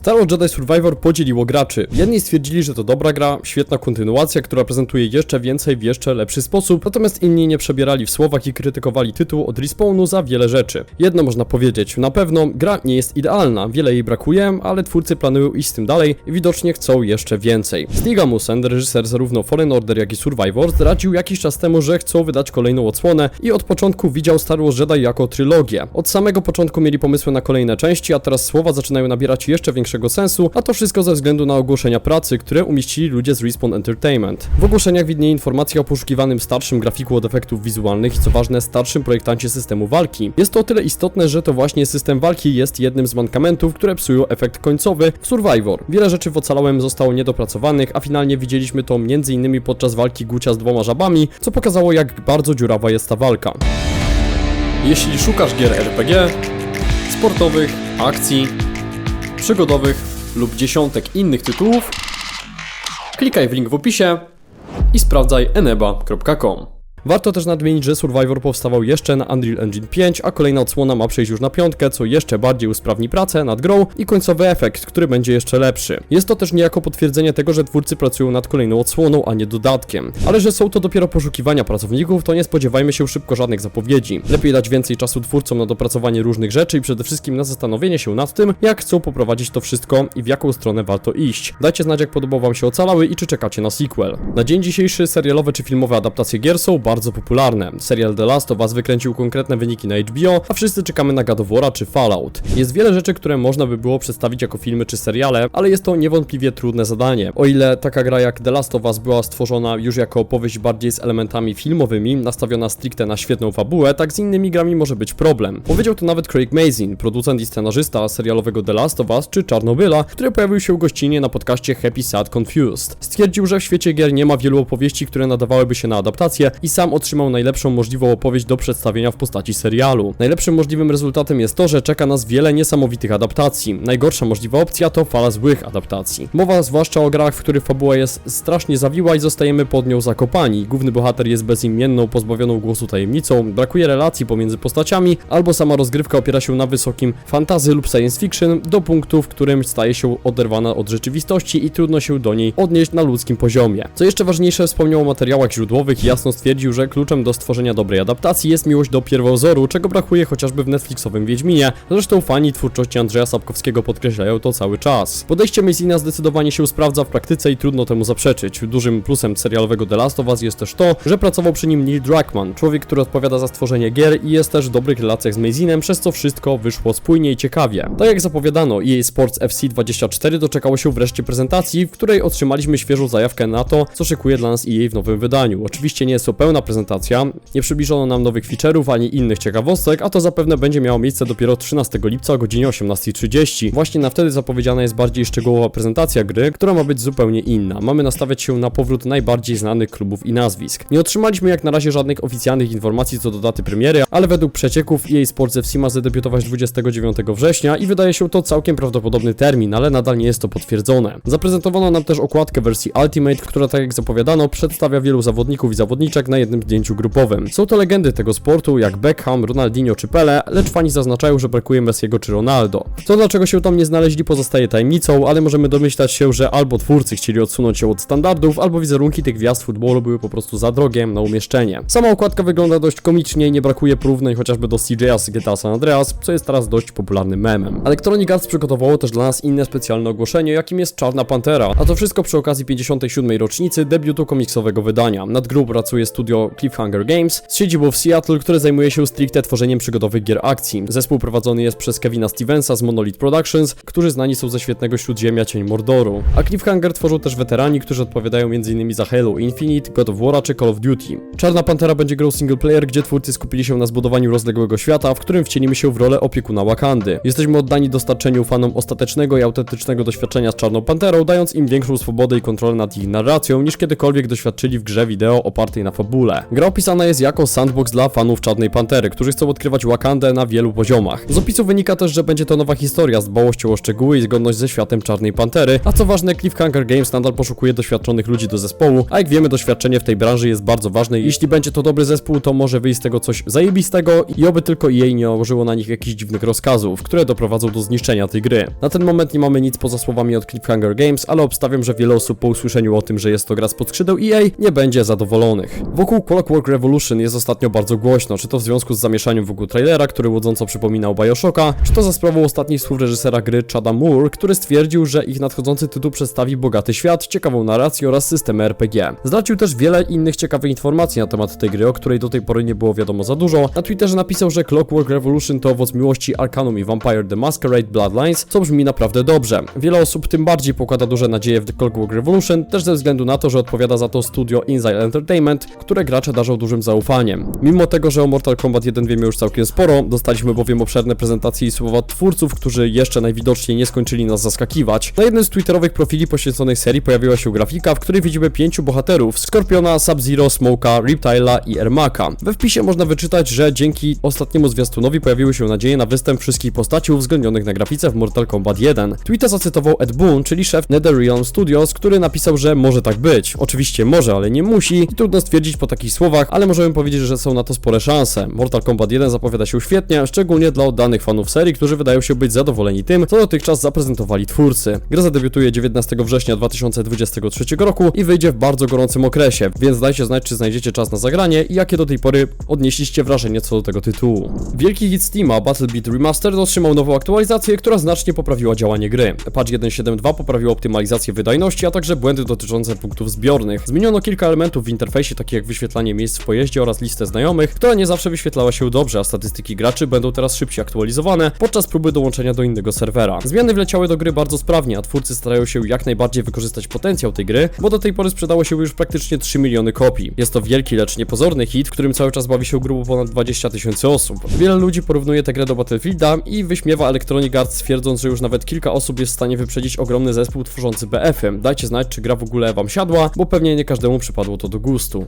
Star Wars Jedi Survivor podzieliło graczy. Jedni stwierdzili, że to dobra gra, świetna kontynuacja, która prezentuje jeszcze więcej w jeszcze lepszy sposób, natomiast inni nie przebierali w słowach i krytykowali tytuł od respawnu za wiele rzeczy. Jedno można powiedzieć, na pewno gra nie jest idealna, wiele jej brakuje, ale twórcy planują iść z tym dalej i widocznie chcą jeszcze więcej. Stig Amusen, reżyser zarówno Fallen Order jak i Survivor, zdradził jakiś czas temu, że chcą wydać kolejną odsłonę i od początku widział Star Wars Jedi jako trylogię. Od samego początku mieli pomysły na kolejne części, a teraz słowa zaczynają nabierać jeszcze większego sensu, a to wszystko ze względu na ogłoszenia pracy, które umieścili ludzie z Respawn Entertainment. W ogłoszeniach widnieje informacja o poszukiwanym starszym grafiku od efektów wizualnych i co ważne starszym projektancie systemu walki. Jest to o tyle istotne, że to właśnie system walki jest jednym z mankamentów, które psują efekt końcowy w Survivor. Wiele rzeczy w Ocalałem zostało niedopracowanych, a finalnie widzieliśmy to m.in. podczas walki Gucia z dwoma żabami, co pokazało jak bardzo dziurawa jest ta walka. Jeśli szukasz gier RPG, sportowych, akcji, przygodowych lub dziesiątek innych tytułów, klikaj w link w opisie i sprawdzaj eneba.com. Warto też nadmienić, że Survivor powstawał jeszcze na Unreal Engine 5, a kolejna odsłona ma przejść już na piątkę, co jeszcze bardziej usprawni pracę nad grą i końcowy efekt, który będzie jeszcze lepszy. Jest to też niejako potwierdzenie tego, że twórcy pracują nad kolejną odsłoną, a nie dodatkiem. Ale że są to dopiero poszukiwania pracowników, to nie spodziewajmy się szybko żadnych zapowiedzi. Lepiej dać więcej czasu twórcom na dopracowanie różnych rzeczy i przede wszystkim na zastanowienie się nad tym, jak chcą poprowadzić to wszystko i w jaką stronę warto iść. Dajcie znać, jak podobał wam się Ocalały i czy czekacie na sequel. Na dzień dzisiejszy serialowe czy filmowe adaptacje gier są bardzo popularne. Serial The Last of Us wykręcił konkretne wyniki na HBO, a wszyscy czekamy na God of War'a czy Fallout. Jest wiele rzeczy, które można by było przedstawić jako filmy czy seriale, ale jest to niewątpliwie trudne zadanie. O ile taka gra jak The Last of Us była stworzona już jako opowieść bardziej z elementami filmowymi, nastawiona stricte na świetną fabułę, tak z innymi grami może być problem. Powiedział to nawet Craig Mazin, producent i scenarzysta serialowego The Last of Us czy Czarnobyla, który pojawił się gościnnie na podcaście Happy Sad Confused. Stwierdził, że w świecie gier nie ma wielu opowieści, które nadawałyby się na adaptację i sam otrzymał najlepszą możliwą opowieść do przedstawienia w postaci serialu. Najlepszym możliwym rezultatem jest to, że czeka nas wiele niesamowitych adaptacji. Najgorsza możliwa opcja to fala złych adaptacji. Mowa zwłaszcza o grach, w których fabuła jest strasznie zawiła i zostajemy pod nią zakopani. Główny bohater jest bezimienną, pozbawioną głosu tajemnicą, brakuje relacji pomiędzy postaciami, albo sama rozgrywka opiera się na wysokim fantazy lub science fiction do punktu, w którym staje się oderwana od rzeczywistości i trudno się do niej odnieść na ludzkim poziomie. Co jeszcze ważniejsze, wspomniał o materiałach źródłowych i jasno stwierdził, że kluczem do stworzenia dobrej adaptacji jest miłość do pierwowzoru, czego brakuje chociażby w Netflixowym Wiedźminie. Zresztą fani twórczości Andrzeja Sapkowskiego podkreślają to cały czas. Podejście Mazina zdecydowanie się sprawdza w praktyce i trudno temu zaprzeczyć. Dużym plusem serialowego The Last of Us jest też to, że pracował przy nim Neil Druckmann, człowiek, który odpowiada za stworzenie gier i jest też w dobrych relacjach z Mazinem, przez co wszystko wyszło spójnie i ciekawie. Tak jak zapowiadano, EA Sports FC 24 doczekało się wreszcie prezentacji, w której otrzymaliśmy świeżą zajawkę na to, co szykuje dla nas EA w nowym wydaniu. Oczywiście nie jest to pełna prezentacja, nie przybliżono nam nowych feature'ów ani innych ciekawostek, a to zapewne będzie miało miejsce dopiero 13 lipca o godzinie 18.30. Właśnie na wtedy zapowiedziana jest bardziej szczegółowa prezentacja gry, która ma być zupełnie inna. Mamy nastawiać się na powrót najbardziej znanych klubów i nazwisk. Nie otrzymaliśmy jak na razie żadnych oficjalnych informacji co do daty premiery, ale według przecieków EA Sports FC ma zadebiutować 29 września i wydaje się to całkiem prawdopodobny termin, ale nadal nie jest to potwierdzone. Zaprezentowano nam też okładkę wersji Ultimate, która tak jak zapowiadano przedstawia wielu zawodników i zawodniczek na jednym zdjęciu grupowym. Są to legendy tego sportu jak Beckham, Ronaldinho czy Pele, lecz fani zaznaczają, że brakuje Messiego czy Ronaldo. To dlaczego się tam nie znaleźli pozostaje tajemnicą, ale możemy domyślać się, że albo twórcy chcieli odsunąć się od standardów, albo wizerunki tych gwiazd futbolu były po prostu za drogie na umieszczenie. Sama okładka wygląda dość komicznie i nie brakuje porównań chociażby do CJ'a z GTA San Andreas, co jest teraz dość popularnym memem. Electronic Arts przygotowało też dla nas inne specjalne ogłoszenie, jakim jest Czarna Pantera, a to wszystko przy okazji 57. rocznicy debiutu komiksowego wydania. Nad grą pracuje studio Cliffhanger Games z siedzibą w Seattle, które zajmuje się stricte tworzeniem przygodowych gier akcji. Zespół prowadzony jest przez Kevina Stevensa z Monolith Productions, którzy znani są ze świetnego Śródziemia Cień Mordoru. A Cliffhanger tworzą też weterani, którzy odpowiadają m.in. za Halo Infinite, God of War czy Call of Duty. Czarna Pantera będzie grą single player, gdzie twórcy skupili się na zbudowaniu rozległego świata, w którym wcielimy się w rolę opiekuna Wakandy. Jesteśmy oddani dostarczeniu fanom ostatecznego i autentycznego doświadczenia z Czarną Panterą, dając im większą swobodę i kontrolę nad ich narracją niż kiedykolwiek doświadczyli w grze wideo opartej na fabule. Gra opisana jest jako sandbox dla fanów Czarnej Pantery, którzy chcą odkrywać Wakandę na wielu poziomach. Z opisu wynika też, że będzie to nowa historia z dbałością o szczegóły i zgodność ze światem Czarnej Pantery, a co ważne, Cliffhanger Games nadal poszukuje doświadczonych ludzi do zespołu, a jak wiemy, doświadczenie w tej branży jest bardzo ważne i jeśli będzie to dobry zespół, to może wyjść z tego coś zajebistego i oby tylko EA nie nałożyło na nich jakichś dziwnych rozkazów, które doprowadzą do zniszczenia tej gry. Na ten moment nie mamy nic poza słowami od Cliffhanger Games, ale obstawiam, że wiele osób po usłyszeniu o tym, że jest to gra spod skrzydeł EA, nie będzie zadowolonych. Wokół Clockwork Revolution jest ostatnio bardzo głośno, czy to w związku z zamieszaniem wokół trailera, który łudząco przypominał Bioshocka, czy to za sprawą ostatnich słów reżysera gry Chada Moore, który stwierdził, że ich nadchodzący tytuł przedstawi bogaty świat, ciekawą narrację oraz systemy RPG. Zdradził też wiele innych ciekawych informacji na temat tej gry, o której do tej pory nie było wiadomo za dużo. Na Twitterze napisał, że Clockwork Revolution to owoc miłości Arcanum i Vampire the Masquerade Bloodlines, co brzmi naprawdę dobrze. Wiele osób tym bardziej pokłada duże nadzieje w The Clockwork Revolution, też ze względu na to, że odpowiada za to studio Inside Entertainment, które gracze darzą dużym zaufaniem. Mimo tego, że o Mortal Kombat 1 wiemy już całkiem sporo, dostaliśmy bowiem obszerne prezentacje i słowa twórców, którzy jeszcze najwidoczniej nie skończyli nas zaskakiwać. Na jednym z twitterowych profili poświęconych serii pojawiła się grafika, w której widzimy pięciu bohaterów: Skorpiona, Sub-Zero, Smoka, Riptyla i Ermaka. We wpisie można wyczytać, że dzięki ostatniemu zwiastunowi pojawiły się nadzieje na występ wszystkich postaci uwzględnionych na grafice w Mortal Kombat 1. Tweeta zacytował Ed Boon, czyli szef NetherRealm Studios, który napisał, że może tak być. Oczywiście może, ale nie musi i trudno stwierdzić po takich słowach, ale możemy powiedzieć, że są na to spore szanse. Mortal Kombat 1 zapowiada się świetnie, szczególnie dla oddanych fanów serii, którzy wydają się być zadowoleni tym, co dotychczas zaprezentowali twórcy. Gra zadebiutuje 19 września 2023 roku i wyjdzie w bardzo gorącym okresie, więc dajcie znać, czy znajdziecie czas na zagranie i jakie do tej pory odnieśliście wrażenie co do tego tytułu. Wielki hit Steama Battle Beat Remastered otrzymał nową aktualizację, która znacznie poprawiła działanie gry. Patch 1.7.2 poprawił optymalizację wydajności, a także błędy dotyczące punktów zbiornych. Zmieniono kilka elementów w interfejsie, takich jak wyświetlanie miejsc w pojeździe oraz listę znajomych, która nie zawsze wyświetlała się dobrze, a statystyki graczy będą teraz szybciej aktualizowane podczas próby dołączenia do innego serwera. Zmiany wleciały do gry bardzo sprawnie, a twórcy starają się jak najbardziej wykorzystać potencjał tej gry, bo do tej pory sprzedało się już praktycznie 3 miliony kopii. Jest to wielki, lecz niepozorny hit, w którym cały czas bawi się grubo ponad 20 tysięcy osób. Wiele ludzi porównuje tę grę do Battlefielda i wyśmiewa Electronic Arts twierdząc, że już nawet kilka osób jest w stanie wyprzedzić ogromny zespół tworzący BF-y. Dajcie znać, czy gra w ogóle wam siadła, bo pewnie nie każdemu przypadło to do gustu.